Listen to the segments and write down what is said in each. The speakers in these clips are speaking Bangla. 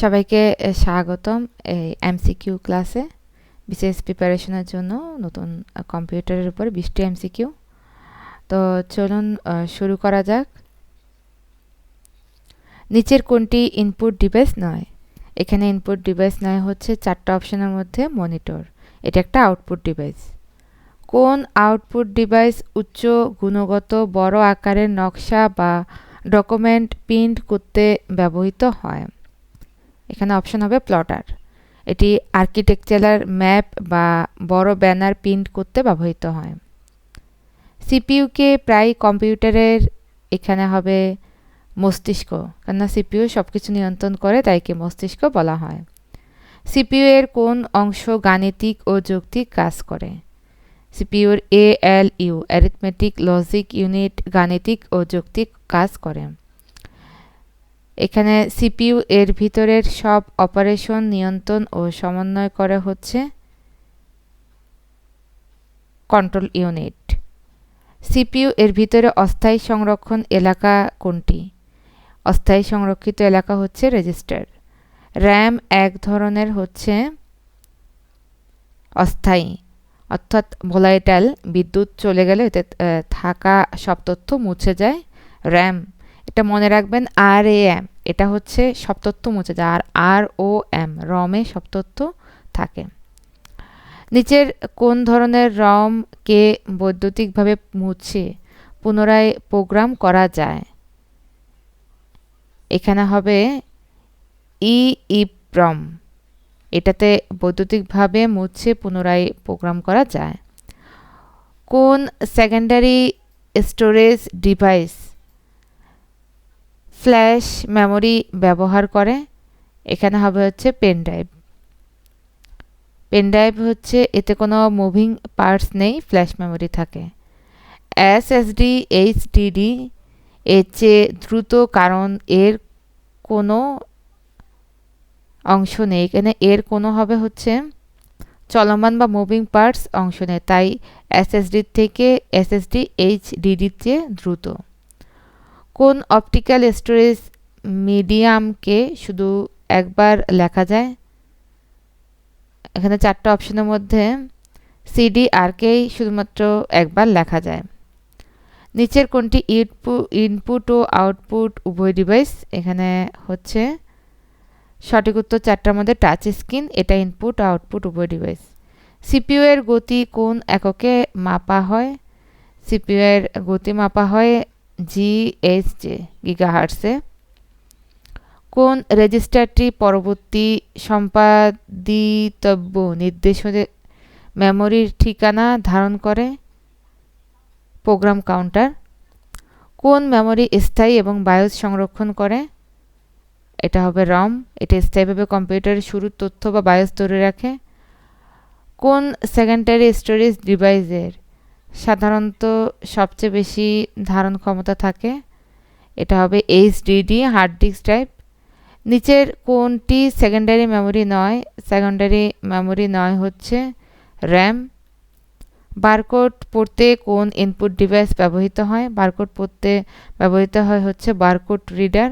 সবাইকে স্বাগতম এই এমসিকিউ ক্লাসে বিশেষ প্রিপারেশনের জন্য নতুন কম্পিউটারের উপর বিশটি এমসিকিউ তো চলুন শুরু করা যাক। নিচের কোনটি ইনপুট ডিভাইস নয়? এখানে ইনপুট ডিভাইস নয় হচ্ছে চারটা অপশনের মধ্যে মনিটর এটা একটা আউটপুট ডিভাইস কোন আউটপুট ডিভাইস উচ্চ, গুণগত, বড় আকারের নকশা বা ডকুমেন্ট প্রিন্ট করতে ব্যবহৃত হয়? এখানে অপশন হবে প্লটার এটি আর্কিটেকচারাল ম্যাপ বা বড় ব্যানার প্রিন্ট করতে ব্যবহৃত হয়। সিপিইউকে প্রায় কম্পিউটারের এখানে হবে মস্তিষ্ক, কেননা সিপিইউ সব কিছু নিয়ন্ত্রণ করে, তাই কি মস্তিষ্ক বলা হয়। সিপিইউ এর কোন অংশ গাণিতিক ও যৌক্তিক কাজ করে? সিপিইউর A L U arithmetic logic unit গাণিতিক ও যৌক্তিক কাজ করে। এখানে সিপিইউ এর ভিতরের সব অপারেশন নিয়ন্ত্রণ ও সমন্বয় করে হচ্ছে। Control unit. সিপিইউ এর ভিতরে অস্থায়ী সংরক্ষণ এলাকা কোনটি? অস্থায়ী সংরক্ষিত এলাকা হচ্ছে রেজিস্টার। র্যাম এক ধরনের হচ্ছে অস্থায়ী, অর্থাৎ ভোলাইটাল বিদ্যুৎ চলে গেলে এতে থাকা সব তথ্য মুছে যায়। র্যাম এটা মনে রাখবেন আর এ এম এটা হচ্ছে তথ্য মুছে যায়, আর আর ও এম রমে তথ্য থাকে। নিচের কোন ধরনের রম কে বৈদ্যুতিকভাবে মুছে, পুনরায় প্রোগ্রাম করা যায়? এখানে হবে ই ইপ্রম এটাতে বৈদ্যুতিকভাবে মুছে পুনরায় প্রোগ্রাম করা যায়। কোন secondary storage device flash memory ব্যবহার করে, এখানে হবে হচ্ছে পেন ড্রাইভ পেন ড্রাইভ হচ্ছে, এতে কোনো মুভিং পার্টস নেই ফ্ল্যাশ মেমোরি থাকে। এসএসডি এইচডিডি এর চেয়ে দ্রুত কারণ এর কোনো অংশ নেই। এখানে এর কোনো হবে হচ্ছে চলমান বা মুভিং পার্টস অংশ নেই। তাই এসএসডি থেকে এসএসডি এইচডিডির চেয়ে দ্রুত। কোন অপটিক্যাল স্টোরেজ মিডিয়ামকে শুধু একবার লেখা যায়? এখানে চারটা অপশনের মধ্যে সিডি আরকেই শুধুমাত্র একবার লেখা যায়। নিচের কোনটি ইনপুট ও আউটপুট উভয় ডিভাইস এখানে হচ্ছে সঠিক উত্তর চারটার মধ্যে টাচ স্ক্রিন এটা ইনপুট আউটপুট উভয় ডিভাইস সিপিইউ এর গতি কোন এককে মাপা হয়? সিপিইউ এর গতি মাপা হয় জিএসজে গিগাহার্টসে। কোন রেজিস্টারটি পরবর্তী সম্পাদিতব্য নির্দেশনে মেমোরির ঠিকানা ধারণ করে? Program counter. কোন মেমোরি স্থায়ী এবং বায়োস সংরক্ষণ করে? এটা হবে রম, এটা স্থায়ীভাবে কম্পিউটারের শুরুর তথ্য বা বায়োস ধরে রাখে। কোন সেকেন্ডারি স্টোরেজ ডিভাইসের সাধারণত সবচেয়ে বেশি ধারণ ক্ষমতা থাকে। এটা হবে এইচডিডি হার্ড ডিস্ক ড্রাইভ নিচের কোনটি সেকেন্ডারি মেমোরি নয়? সেকেন্ডারি মেমোরি নয় হচ্ছে র্যাম বারকোড পড়তে কোন ইনপুট ডিভাইস ব্যবহৃত হয়? বারকোড পড়তে ব্যবহৃত হয় হচ্ছে barcode reader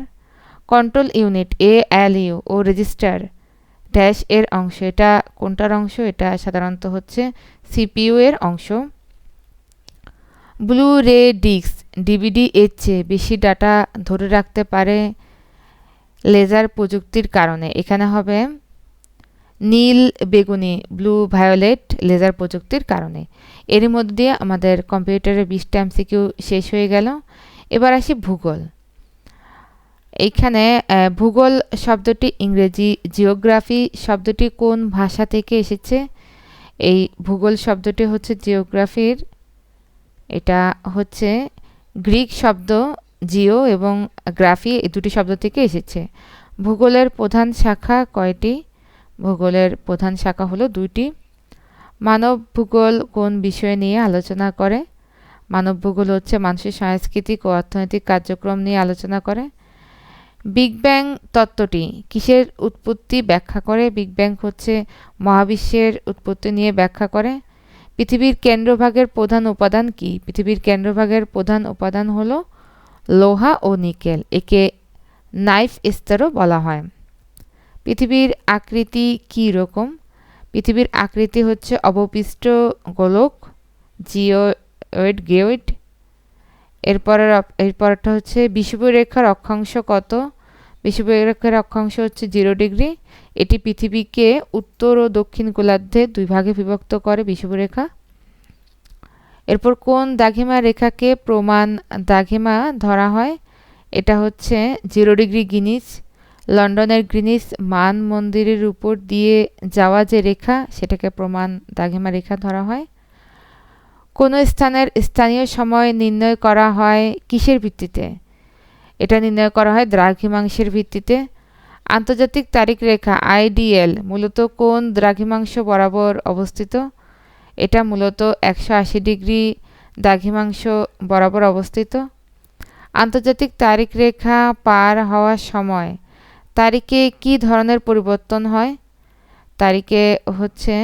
control unit A L U O register dash এর অংশ। এটা কোনটার অংশ? এটা সাধারণত হচ্ছে সিপিইউ এর অংশ। ব্লু রে ডিস্ক ডিভিডি এর চেয়ে বেশি ডাটা ধরে রাখতে পারে লেজার প্রযুক্তির কারণে। এখানে হবে নীল বেগুনি ব্লু ভায়োলেট লেজার প্রযুক্তির কারণে। এরই মধ্যে দিয়ে আমাদের কম্পিউটারের বিশটা এমসিকিউ শেষ হয়ে গেল। এবার আসি ভূগোল। এইখানে ভূগোল শব্দটি ইংরেজি জিওগ্রাফি শব্দটি কোন ভাষা থেকে এসেছে? এই ভূগোল শব্দটি হচ্ছে জিওগ্রাফির এটা হচ্ছে গ্রিক শব্দ জিও এবং গ্রাফি এই দুটি শব্দ থেকে এসেছে। ভূগোলের প্রধান শাখা কয়টি? ভূগোলের প্রধান শাখা হলো দুইটি। মানব ভূগোল কোন বিষয় নিয়ে আলোচনা করে? মানব ভূগোল হচ্ছে মানুষের সাংস্কৃতিক ও অর্থনৈতিক কার্যক্রম নিয়ে আলোচনা করে। বিগ ব্যাং তত্ত্বটি কিসের উৎপত্তি ব্যাখ্যা করে? বিগ ব্যাং হচ্ছে মহাবিশ্বের উৎপত্তি নিয়ে ব্যাখ্যা করে। পৃথিবীর কেন্দ্রভাগের প্রধান উপাদান কি? পৃথিবীর কেন্দ্রভাগের প্রধান উপাদান হলো লোহা ও নিকেল, একে নাইফ স্তরও বলা হয়। পৃথিবীর আকৃতি কী রকম? পৃথিবীর আকৃতি হচ্ছে অবপিষ্ট গোলক, জিওয়েড, গেওয়েড। এরপরের এরপরটা হচ্ছে বিষুবরেখার অক্ষাংশ কত? বিষুবরেখার অক্ষাংশ হচ্ছে জিরো ডিগ্রি এটি পৃথিবীকে উত্তর ও দক্ষিণ গোলার্ধে দুই ভাগে বিভক্ত করে বিষুবরেখা এরপর কোন দাঘিমা রেখাকে প্রমাণ দাঘিমা ধরা হয়? এটা হচ্ছে জিরো ডিগ্রি গিনিস লন্ডনের গ্রিনিস মান মন্দিরের উপর দিয়ে যাওয়া যে রেখা, সেটাকে প্রমাণ দাঘিমা রেখা ধরা হয়। কোনো স্থানের স্থানীয় সময় নির্ণয় করা হয় কিসের ভিত্তিতে? এটা নির্ণয় করা হয় দ্রাঘিমাংশের ভিত্তিতে। আন্তর্জাতিক তারিখ রেখা আইডিএল মূলত কোন দ্রাঘিমাংশ বরাবর অবস্থিত? এটা মূলত একশো আশি ডিগ্রি দ্রাঘিমাংশ বরাবর অবস্থিত। আন্তর্জাতিক তারিখ রেখা পার হওয়ার সময়, তারিখে কি ধরনের পরিবর্তন হয়? তারিখে হচ্ছে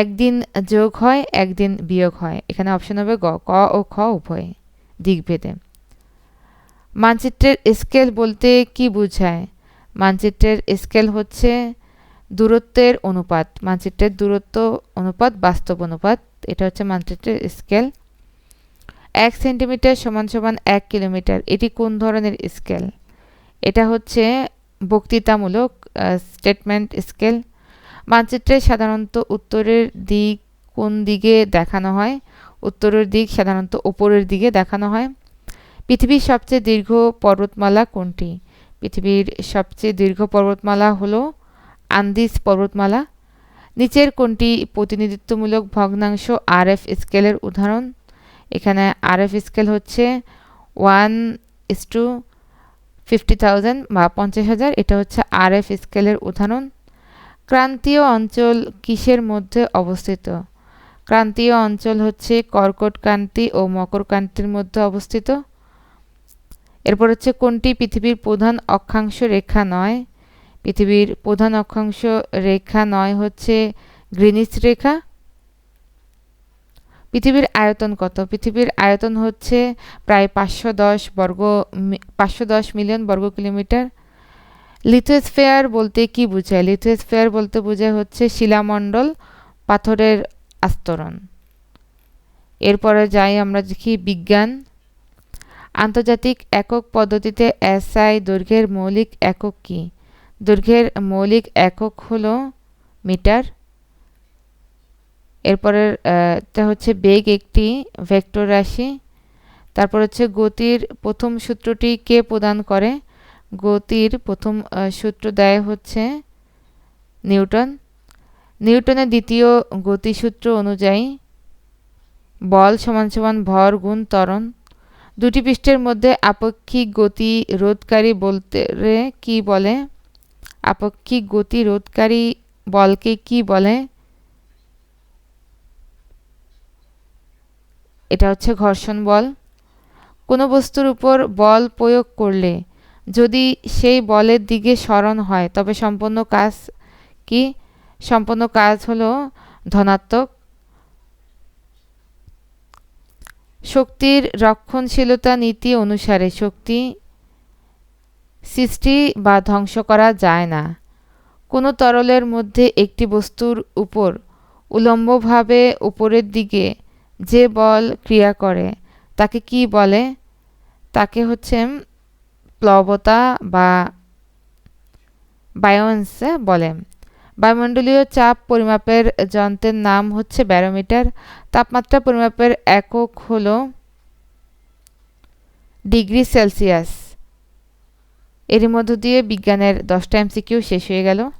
একদিন যোগ হয়, একদিন বিয়োগ হয়। এখানে অপশন হবে গ, ক ও খ উভয় দিকভেদে। মানচিত্রের স্কেল বলতে কি বোঝায়? মানচিত্রের স্কেল হচ্ছে দূরত্বের অনুপাত। মানচিত্রের দূরত্ব অনুপাত, বাস্তব অনুপাত, এটা হচ্ছে মানচিত্রের স্কেল এক সেন্টিমিটার সমান সমান এক কিলোমিটার এটি কোন ধরনের স্কেল এটা হচ্ছে বক্তৃতামূলক স্টেটমেন্ট স্কেল মানচিত্রে সাধারণত উত্তরের দিক কোন দিকে দেখানো হয়? উত্তরের দিক সাধারণত ওপরের দিকে দেখানো হয়। পৃথিবীর সবচেয়ে দীর্ঘ পর্বতমালা কোনটি? পৃথিবীর সবচেয়ে দীর্ঘ পর্বতমালা হলো আন্দিস পর্বতমালা। নিচের কোনটি প্রতিনিধিত্বমূলক ভগ্নাংশ আর এফ স্কেলের উদাহরণ? এখানে আর এফ স্কেল হচ্ছে one is two fifty thousand বা পঞ্চাশ হাজার, এটা হচ্ছে আর এফ স্কেলের উদাহরণ। ক্রান্তীয় অঞ্চল কিসের মধ্যে অবস্থিত? ক্রান্তীয় অঞ্চল হচ্ছে কর্কট ক্রান্তি ও মকর ক্রান্তির মধ্যে অবস্থিত। এরপর হচ্ছে কোনটি? পৃথিবীর প্রধান অক্ষাংশ রেখা নয়। পৃথিবীর প্রধান অক্ষাংশ রেখা নয় হচ্ছে গ্রিনিস রেখা। পৃথিবীর আয়তন কত? পৃথিবীর আয়তন হচ্ছে প্রায় পাঁচশো দশ বর্গ পাঁচশো দশ মিলিয়ন বর্গ কিলোমিটার। লিথোস্ফেয়ার বলতে কি বোঝায়? লিথোস্ফেয়ার বলতে বোঝায় হচ্ছে শিলামণ্ডল, পাথরের আস্তরণ। এরপরে যাই আমরা দেখি বিজ্ঞান। আন্তর্জাতিক একক পদ্ধতিতে এসআই দৈর্ঘ্যের মৌলিক একক কি? দৈর্ঘ্যের মৌলিক একক হলো মিটার। এরপরের টা হচ্ছে বেগ একটি ভেক্টর রাশি। তারপর হচ্ছে গতির প্রথম সূত্রটি কে প্রদান করে? গতির প্রথম সূত্র দেয় হচ্ছে নিউটন। নিউটনের দ্বিতীয় গতিসূত্র অনুযায়ী বল সমান সমান ভর গুণ ত্বরণ। দুটি পৃষ্ঠের মধ্যে আপেক্ষিক গতি রোধকারী বলতে কি বলে? আপেক্ষিক গতি রোধকারী বলকে কি বলে? এটা হচ্ছে ঘর্ষণ বল। কোনো বস্তুর উপর বল প্রয়োগ করলে যদি সেই বলের দিকে স্মরণ হয়, তবে সম্পন্ন কাজ কি? সম্পন্ন কাজ হলো ধনাত্মক শক্তির রক্ষণশীলতা নীতি অনুসারে শক্তি সৃষ্টি বা ধ্বংস করা যায় না। কোনো তরলের মধ্যে একটি বস্তুর উপর উলম্বভাবে উপরের দিকে যে বল ক্রিয়া করে, তাকে কি বলে? তাকে হচ্ছে প্লবতা বা বায়োন্স বলে। বায়ুমণ্ডলীয় চাপ পরিমাপের যন্ত্রের নাম হচ্ছে ব্যারোমিটার। তাপমাত্রা পরিমাপের একক হল ডিগ্রি সেলসিয়াস। এরই মধ্য দিয়ে বিজ্ঞানের দশটা এমসিকিউ শেষ হয়ে গেল।